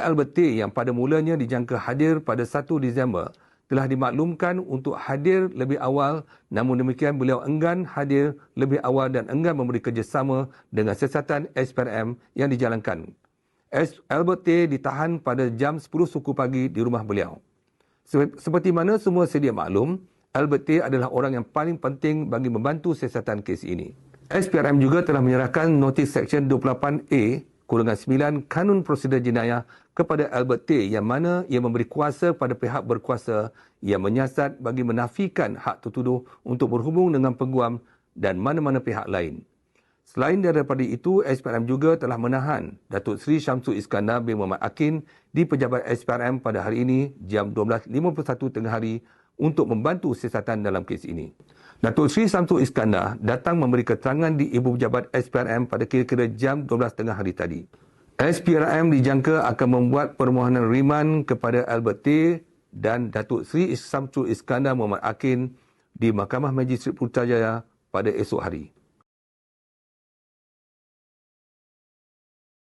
Albert T yang pada mulanya dijangka hadir pada 1 Disember telah dimaklumkan untuk hadir lebih awal namun demikian beliau enggan hadir lebih awal dan enggan memberi kerjasama dengan siasatan SPRM yang dijalankan. Albert T ditahan pada jam 10 suku pagi di rumah beliau. Seperti mana semua sedia maklum, Albert T adalah orang yang paling penting bagi membantu siasatan kes ini. SPRM juga telah menyerahkan notis Seksyen 28A kurungan 9 Kanun Prosedur Jenayah kepada Albert T yang mana ia memberi kuasa pada pihak berkuasa yang menyiasat bagi menafikan hak tertuduh untuk berhubung dengan peguam dan mana-mana pihak lain. Selain daripada itu, SPRM juga telah menahan Datuk Seri Syamsul Iskandar bin Muhammad Akin di pejabat SPRM pada hari ini jam 12.51 tengah hari untuk membantu siasatan dalam kes ini. Datuk Seri Samsul Iskandar datang memberi keterangan di Ibu Pejabat SPRM pada kira-kira jam 12 tengah hari tadi. SPRM dijangka akan membuat permohonan riman kepada Albert T dan Datuk Seri Samsul Iskandar Muhammad Akin di Mahkamah Majistret Putrajaya pada esok hari.